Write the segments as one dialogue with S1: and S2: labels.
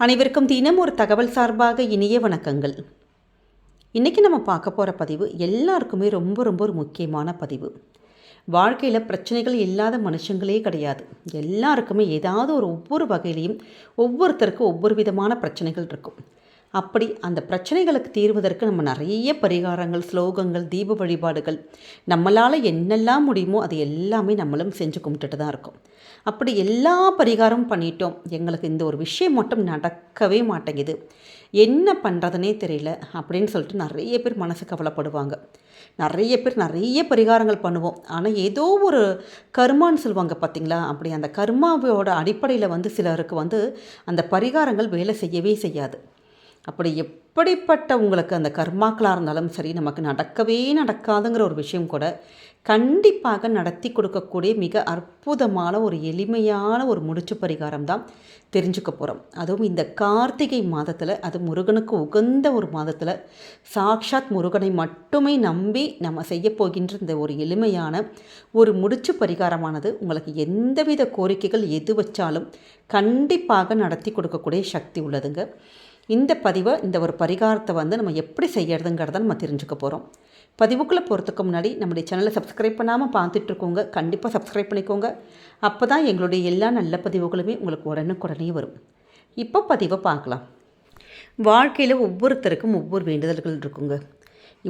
S1: அனைவருக்கும் தினம் ஒரு தகவல் சார்பாக இனிய வணக்கங்கள். இன்றைக்கி நம்ம பார்க்க போகிற பதிவு எல்லாருக்குமே ரொம்ப ரொம்ப ஒரு முக்கியமான பதிவு. வாழ்க்கையில் பிரச்சனைகள் இல்லாத மனுஷங்களே கிடையாது. எல்லாருக்குமே ஏதாவது ஒரு ஒவ்வொரு வகையிலையும் ஒவ்வொருத்தருக்கும் ஒவ்வொரு விதமான பிரச்சனைகள் இருக்கும். அப்படி அந்த பிரச்சனைகளுக்கு தீர்வதற்கு நம்ம நிறைய பரிகாரங்கள் ஸ்லோகங்கள் தீப வழிபாடுகள் நம்மளால் என்னெல்லாம் முடியுமோ அது எல்லாமே நம்மளும் செஞ்சு கும்பிட்டுட்டு தான் இருக்கோம். அப்படி எல்லா பரிகாரமும் பண்ணிட்டோம். எங்களுக்கு இந்த ஒரு விஷயம் மட்டும் நடக்கவே மாட்டேங்குது. என்ன பண்ணுறதுனே தெரியல அப்படின்னு சொல்லிட்டு நிறைய பேர் மனசு கவலைப்படுவாங்க. நிறைய பேர் நிறைய பரிகாரங்கள் பண்ணுவோம். ஆனால் ஏதோ ஒரு கர்மான்னு சொல்லுவாங்க பார்த்தீங்களா? அப்படி அந்த கர்மாவோட அடிப்படையில் வந்து சிலருக்கு வந்து அந்த பரிகாரங்கள் வேலை செய்யவே செய்யாது. அப்படி எப்படிப்பட்ட உங்களுக்கு அந்த கர்மாக்களாக இருந்தாலும் சரி நமக்கு நடக்கவே நடக்காதுங்கிற ஒரு விஷயம் கூட கண்டிப்பாக நடத்தி கொடுக்கக்கூடிய மிக அற்புதமான ஒரு எளிமையான ஒரு முடிச்சு பரிகாரம் தான் தெரிஞ்சுக்க போகிறோம் அதுவும் இந்த கார்த்திகை மாதத்தில் அது முருகனுக்கு உகந்த ஒரு மாதத்தில் சாக்ஷாத் முருகனை மட்டுமே நம்பி நம்ம செய்ய போகின்ற இந்த ஒரு எளிமையான ஒரு முடிச்சு பரிகாரமானது உங்களுக்கு எந்தவித கோரிக்கைகள் எது வச்சாலும் கண்டிப்பாக நடத்தி கொடுக்கக்கூடிய சக்தி உள்ளதுங்க. இந்த பதிவை இந்த ஒரு பரிகாரத்தை வந்து நம்ம எப்படி செய்யறதுங்கிறத நம்ம தெரிஞ்சுக்க போகிறோம் பதிவுக்குள்ளே போகிறதுக்கு முன்னாடி நம்முடைய சேனலை சப்ஸ்கிரைப் பண்ணாமல் பார்த்துட்ருக்கோங்க கண்டிப்பாக சப்ஸ்கிரைப் பண்ணிக்கோங்க. அப்போ தான் எங்களுடைய எல்லா நல்ல பதிவுகளுமே உங்களுக்கு உடனுக்குடனே வரும். இப்போ பதிவை பார்க்கலாம். வாழ்க்கையில் ஒவ்வொருத்தருக்கும் ஒவ்வொரு வேண்டுதல்கள் இருக்குங்க.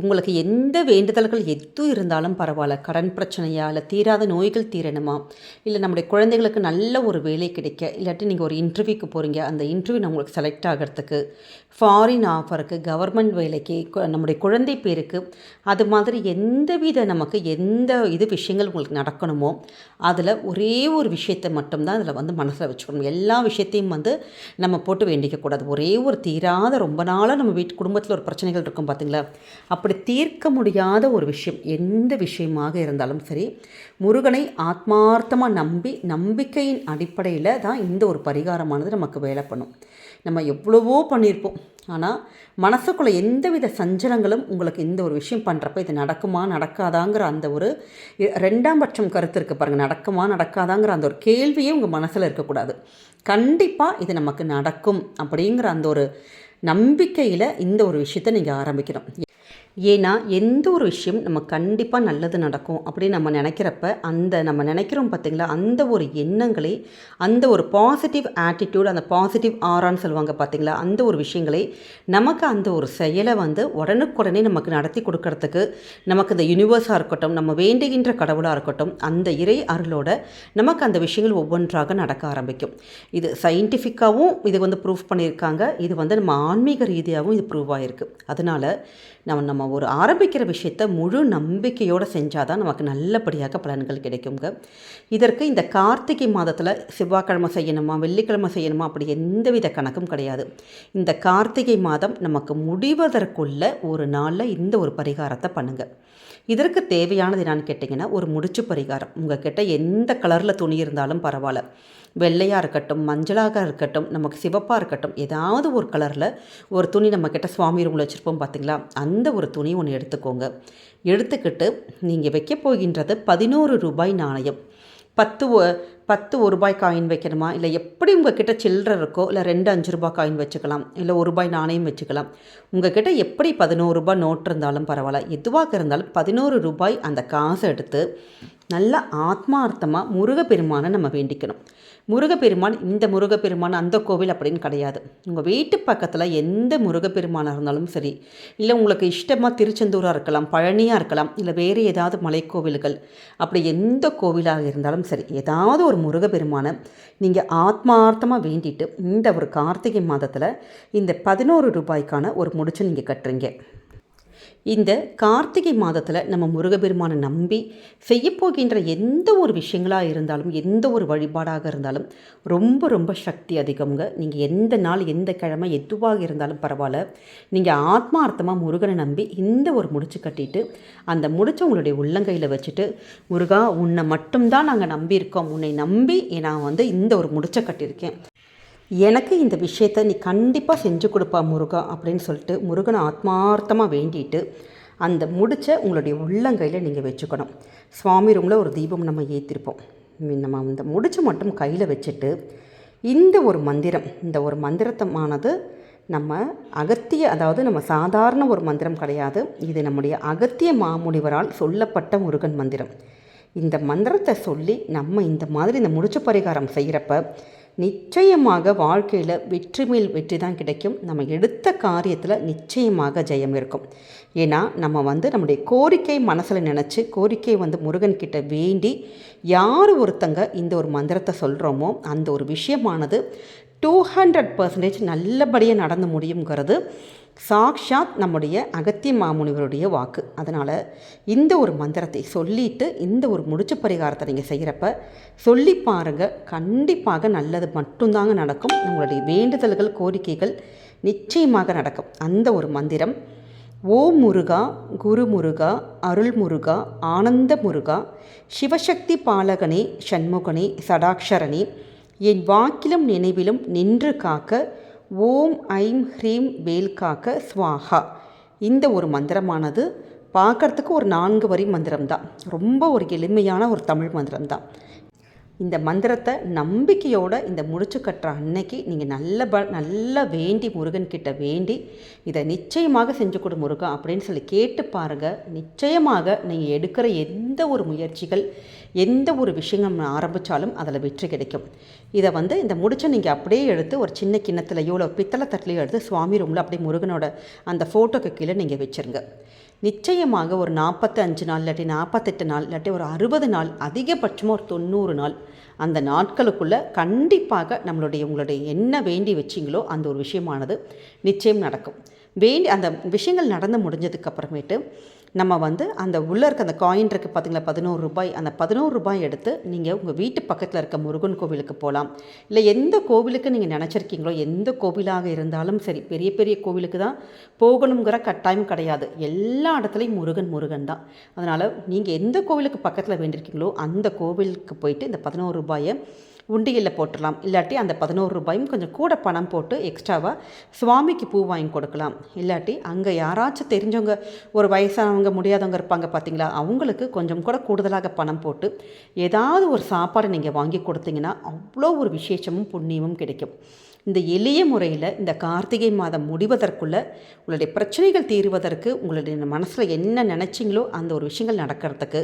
S1: உங்களுக்கு எந்த வேண்டுதல்கள் எதுவும் இருந்தாலும் பரவாயில்ல. கடன் பிரச்சனையா இல்லை தீராத நோய்கள் தீரணுமா? இல்லை நம்முடைய குழந்தைகளுக்கு நல்ல ஒரு வேலை கிடைக்க இல்லாட்டி நீங்கள் ஒரு இன்டர்வியூக்கு போகிறீங்க அந்த இன்டர்வியூ உங்களுக்கு செலக்ட் ஆகிறதுக்கு ஃபாரின் ஆஃபருக்கு கவர்மெண்ட் வேலைக்கு நம்முடைய குழந்தை பேருக்கு அது மாதிரி எந்த வித நமக்கு எந்த இது விஷயங்கள் உங்களுக்கு நடக்கணுமோ அதில் ஒரே ஒரு விஷயத்தை மட்டும்தான் அதில் வந்து மனசில் வச்சுக்கணும். எல்லா விஷயத்தையும் வந்து நம்ம போட்டு வேண்டிக்கக்கூடாது ஒரே ஒரு தீராத ரொம்ப நாளாக நம்ம வீட்டு குடும்பத்தில் ஒரு பிரச்சனைகள் இருக்கும் பார்த்தீங்களா அப்படி தீர்க்க முடியாத ஒரு விஷயம் எந்த விஷயமாக இருந்தாலும் சரி முருகனை ஆத்மார்த்தமாக நம்பி நம்பிக்கையின் அடிப்படையில் தான் இந்த ஒரு பரிகாரமானது நமக்கு வேலை பண்ணும். நம்ம எவ்வளவோ பண்ணியிருப்போம். ஆனால் மனசுக்குள்ளே எந்தவித சஞ்சலங்களும் உங்களுக்கு இந்த ஒரு விஷயம் பண்ணுறப்ப இது நடக்குமா நடக்காதாங்கிற அந்த ஒரு ரெண்டாம் பட்சம் கருத்து இருக்குது பாருங்கள் நடக்குமா நடக்காதாங்கிற அந்த ஒரு கேள்வியே உங்கள் மனசில் இருக்கக்கூடாது. கண்டிப்பாக இது நமக்கு நடக்கும் அப்படிங்கிற அந்த ஒரு நம்பிக்கையில் இந்த ஒரு விஷயத்தை நீங்கள் ஆரம்பிக்கணும். ஏன்னா எந்த ஒரு விஷயம் நம்ம கண்டிப்பாக நல்லது நடக்கும் அப்படின்னு நம்ம நினைக்கிறப்ப அந்த நம்ம நினைக்கிறோம் பார்த்திங்களா அந்த ஒரு எண்ணங்களே அந்த ஒரு பாசிட்டிவ் ஆட்டிடியூட் அந்த பாசிட்டிவ் ஆரான்னு சொல்லுவாங்க பார்த்திங்களா அந்த ஒரு விஷயங்களே நமக்கு அந்த ஒரு செயலை வந்து உடனுக்குடனே நமக்கு நடத்தி கொடுக்கறதுக்கு நமக்கு இந்த யூனிவர்ஸாக இருக்கட்டும் நம்ம வேண்டுகின்ற கடவுளாக இருக்கட்டும் அந்த இறை அருளோட நமக்கு அந்த விஷயங்கள் ஒவ்வொன்றாக நடக்க ஆரம்பிக்கும். இது சயின்டிஃபிக்காகவும் இது வந்து ப்ரூஃப் பண்ணியிருக்காங்க. இது வந்து நம்ம ஆன்மீக ரீதியாகவும் இது ப்ரூவ் ஆகிருக்கு அதனால் நம்ம நம்ம ஒரு ஆரம்பிக்கிற விஷயத்த முழு நம்பிக்கையோடு செஞ்சால் தான் நமக்கு நல்லபடியாக பலன்கள் கிடைக்குங்க. இதற்கு இந்த கார்த்திகை மாதத்தில் செவ்வாய்க்கிழமை செய்யணுமா வெள்ளிக்கிழமை செய்யணுமா அப்படி எந்தவித கணக்கும் கிடையாது. இந்த கார்த்திகை மாதம் நமக்கு முடிவதற்குள்ள ஒரு நாளில் இந்த ஒரு பரிகாரத்தை பண்ணுங்கள் இதற்கு தேவையானது என்னான்னு கேட்டிங்கன்னா ஒரு முடிச்சு பரிகாரம். உங்கள் கிட்டே எந்த கலரில் துணி இருந்தாலும் பரவாயில்ல. வெள்ளையாக இருக்கட்டும் மஞ்சளாக இருக்கட்டும் நமக்கு சிவப்பாக இருக்கட்டும் ஏதாவது ஒரு கலரில் ஒரு துணி நம்மக்கிட்ட சுவாமி ரூமில் வச்சுருப்போம் பார்த்திங்களா அந்த ஒரு துணி ஒன்று எடுத்துக்கோங்க. எடுத்துக்கிட்டு நீங்கள் வைக்க போகின்றது பதினோரு ரூபாய் நாணயம். பத்து பத்து ஒரு ரூபாய் காயின் வைக்கணுமா? இல்லை எப்படி உங்கள் கிட்ட சில்லற இருக்கோ இல்லை ரெண்டு அஞ்சு ரூபாய் காயின் வச்சுக்கலாம் இல்லை ஒரு ரூபாய் நாணயம் வச்சுக்கலாம். உங்கள் கிட்டே எப்படி பதினோரு ரூபாய் நோட்டு இருந்தாலும் பரவாயில்ல. எதுவாக இருந்தாலும் பதினோரு ரூபாய் அந்த காசை எடுத்து நல்ல ஆத்மார்த்தமாக முருகப்பெருமானை நம்ம வேண்டிக்கணும். முருகப்பெருமான் இந்த முருகப்பெருமான் அந்த கோவில் அப்படின்னு கிடையாது. உங்கள் வீட்டு பக்கத்தில் எந்த முருகப்பெருமானாக இருந்தாலும் சரி இல்லை உங்களுக்கு இஷ்டமாக திருச்செந்தூராக இருக்கலாம் பழனியாக இருக்கலாம் இல்லை வேறு ஏதாவது மலைக்கோவில்கள் அப்படி எந்த கோவிலாக இருந்தாலும் சரி ஏதாவது ஒரு முருகப்பெருமானை நீங்கள் ஆத்மார்த்தமாக வேண்டிட்டு இந்த ஒரு கார்த்திகை மாதத்தில் இந்த பதினோரு ரூபாய்க்கான ஒரு முடிச்சு நீங்கள் கட்டுறீங்க. இந்த கார்த்திகை மாதத்தில் நம்ம முருகபெருமானை நம்பி செய்யப்போகின்ற எந்த ஒரு விஷயங்களாக இருந்தாலும் எந்த ஒரு வழிபாடாக இருந்தாலும் ரொம்ப ரொம்ப சக்தி அதிகம்ங்க. நீங்கள் எந்த நாள் எந்த கிழமை எதுவாக இருந்தாலும் பரவாயில்ல. நீங்கள் ஆத்மார்த்தமாக முருகனை நம்பி இந்த ஒரு முடிச்சு கட்டிட்டு அந்த முடிச்சை உங்களுடைய உள்ளங்கையில் வச்சுட்டு முருகா உன்னை மட்டும்தான் நாங்கள் நம்பியிருக்கோம். உன்னை நம்பி நான் வந்து இந்த ஒரு முடிச்சை கட்டியிருக்கேன். எனக்கு இந்த விஷயத்த நீ கண்டிப்பாக செஞ்சு கொடுப்பா முருகா அப்படின்னு சொல்லிட்டு முருகனை ஆத்மார்த்தமாக வேண்டிட்டு அந்த முடிச்ச உங்களுடைய உள்ளங்கையில் நீங்கள் வச்சுக்கணும். சுவாமி ரூமில் ஒரு தீபம் நம்ம ஏற்றிருப்போம் நம்ம அந்த முடிச்சு மட்டும் கையில் வச்சுட்டு இந்த ஒரு மந்திரம் இந்த ஒரு மந்திரத்தமானது நம்ம அகத்திய அதாவது நம்ம சாதாரண ஒரு மந்திரம் கிடையாது. இது நம்முடைய அகத்திய மாமுனிவரால் சொல்லப்பட்ட முருகன் மந்திரம். இந்த மந்திரத்தை சொல்லி நம்ம இந்த மாதிரி இந்த முடிச்சு பரிகாரம் செய்கிறப்ப நிச்சயமாக வாழ்க்கையில் வெற்றி மேல் வெற்றி தான் கிடைக்கும். நம்ம எடுத்த காரியத்தில் நிச்சயமாக ஜெயம் இருக்கும். ஏன்னா நம்ம வந்து நம்முடைய கோரிக்கை மனசில் நினச்சி கோரிக்கை வந்து முருகன் கிட்ட வேண்டி யார் ஒருத்தங்க இந்த ஒரு மந்திரத்தை சொல்கிறோமோ அந்த ஒரு விஷயமானது டூ ஹண்ட்ரட் பர்சன்டேஜ் நல்லபடியாக நடந்து முடியுங்கிறது சாக்ஷாத் நம்முடைய அகத்திய மாமுனிவருடைய வாக்கு. அதனால் இந்த ஒரு மந்திரத்தை சொல்லிட்டு இந்த ஒரு முடிச்ச பரிகாரத்தை நீங்கள் செய்கிறப்ப சொல்லி பாருங்கள் கண்டிப்பாக நல்லது மட்டும்தாங்க நடக்கும். உங்களுடைய வேண்டுதல்கள் கோரிக்கைகள் நிச்சயமாக நடக்கும். அந்த ஒரு மந்திரம் ஓ முருகா குரு முருகா அருள் முருகா ஆனந்த முருகா சிவசக்தி பாலகனே சண்முகனே சடாக்ஷரனே என் வாக்கிலும் நினைவிலும் நின்று காக்க ஓம் ஐம் ஹ்ரீம் வேல்காக்க ஸ்வாஹா. இந்த ஒரு மந்திரமானது பார்க்குறதுக்கு ஒரு நான்கு வரி மந்திரம் தான் ரொம்ப ஒரு எளிமையான ஒரு தமிழ் மந்திரம் தான் இந்த மந்திரத்தை நம்பிக்கையோடு இந்த முடிச்சு கட்டுற அன்னைக்கு நீங்கள் நல்ல ப நல்லா வேண்டி முருகன்கிட்ட வேண்டி இதை நிச்சயமாக செஞ்சு கொடு முருகன் அப்படின்னு சொல்லி கேட்டு பாருங்கள் நிச்சயமாக நீங்கள் எடுக்கிற எந்த ஒரு முயற்சிகள் எந்த ஒரு விஷயம் ஆரம்பித்தாலும் அதில் வெற்றி கிடைக்கும். இதை வந்து இந்த முடிச்சை நீங்கள் அப்படியே எடுத்து ஒரு சின்ன கிண்ணத்தில் இவ்வளோ பித்தளை தட்டிலையும் எடுத்து சுவாமி ரூமில் அப்படியே முருகனோட அந்த ஃபோட்டோக்கு கீழே நீங்கள் வச்சுருங்க. நிச்சயமாக ஒரு நாற்பத்தி அஞ்சு நாள் இல்லாட்டி நாற்பத்தெட்டு நாள் இல்லாட்டி ஒரு அறுபது நாள் அதிகபட்சமாக ஒரு தொண்ணூறு நாள் அந்த நாட்களுக்குள்ளே கண்டிப்பாக நம்மளுடைய உங்களுடைய என்ன வேண்டி வச்சிங்களோ அந்த ஒரு விஷயமானது நிச்சயம் நடக்கும். வேண்டி அந்த விஷயங்கள் நடந்து முடிஞ்சதுக்கு அப்புறமேட்டு நம்ம வந்து அந்த உள்ளே இருக்க அந்த காயின் இருக்குது பார்த்திங்களா பதினோரு ரூபாய். அந்த பதினோரு ரூபாய் எடுத்து நீங்கள் உங்கள் வீட்டு பக்கத்தில் இருக்க முருகன் கோவிலுக்கு போகலாம் இல்லை எந்த கோவிலுக்கு நீங்கள் நினச்சிருக்கீங்களோ எந்த கோவிலாக இருந்தாலும் சரி பெரிய பெரிய கோவிலுக்கு தான் போகணுங்கிற கட்டாயம் கிடையாது. எல்லா இடத்துலையும் முருகன் முருகன் தான். அதனால் நீங்கள் எந்த கோவிலுக்கு பக்கத்தில் வேண்டியிருக்கீங்களோ அந்த கோவிலுக்கு போயிட்டு இந்த பதினோரு ரூபாயை உண்டியலில் போட்டுடலாம். இல்லாட்டி அந்த பதினோரு ரூபாயும் கொஞ்சம் கூட பணம் போட்டு எக்ஸ்ட்ராவாக சுவாமிக்கு பூ வாங்கி கொடுக்கலாம். இல்லாட்டி அங்கே யாராச்சும் தெரிஞ்சவங்க ஒரு வயசானவங்க முடியாதவங்க இருப்பாங்க பார்த்தீங்களா அவங்களுக்கு கொஞ்சம் கூட கூடுதலாக பணம் போட்டு ஏதாவது ஒரு சாப்பாடு நீங்கள் வாங்கி கொடுத்தீங்கன்னா அவ்வளோ ஒரு விசேஷமும் புண்ணியமும் கிடைக்கும். இந்த எளிய முறையில் இந்த கார்த்திகை மாதம் முடிவதற்குள்ளே உங்களுடைய பிரச்சனைகள் தீர்வதற்கு உங்களுடைய மனசில் என்ன நினச்சிங்களோ அந்த ஒரு விஷயங்கள் நடக்கிறதுக்கு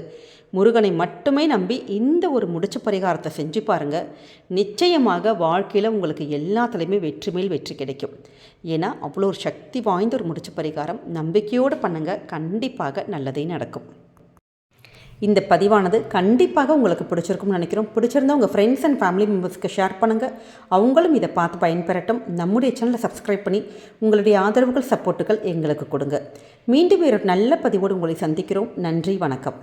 S1: முருகனை மட்டுமே நம்பி இந்த ஒரு முடிச்ச பரிகாரத்தை செஞ்சு பாருங்கள் நிச்சயமாக வாழ்க்கையில் உங்களுக்கு எல்லாத்துலேயுமே வெற்றி மேல் வெற்றி கிடைக்கும். ஏன்னா அவ்வளோ ஒரு சக்தி வாய்ந்த ஒரு முடிச்ச பரிகாரம். நம்பிக்கையோடு பண்ணுங்கள் கண்டிப்பாக நல்லதே நடக்கும். இந்த பதிவானது கண்டிப்பாக உங்களுக்கு பிடிச்சிருக்கும்னு நினைக்கிறோம். பிடிச்சிருந்தா உங்கள் ஃப்ரெண்ட்ஸ் அண்ட் ஃபேமிலி மெம்பர்ஸ்க்கு ஷேர் பண்ணுங்கள் அவங்களும் இதை பார்த்து பயன்பெறட்டும். நம்முடைய சேனலை சப்ஸ்கிரைப் பண்ணி உங்களுடைய ஆதரவுகள் சப்போர்ட்டுகள் எங்களுக்கு கொடுங்க. மீண்டும் ஒரு நல்ல பதிவோடு உங்களை சந்திக்கிறோம். நன்றி வணக்கம்.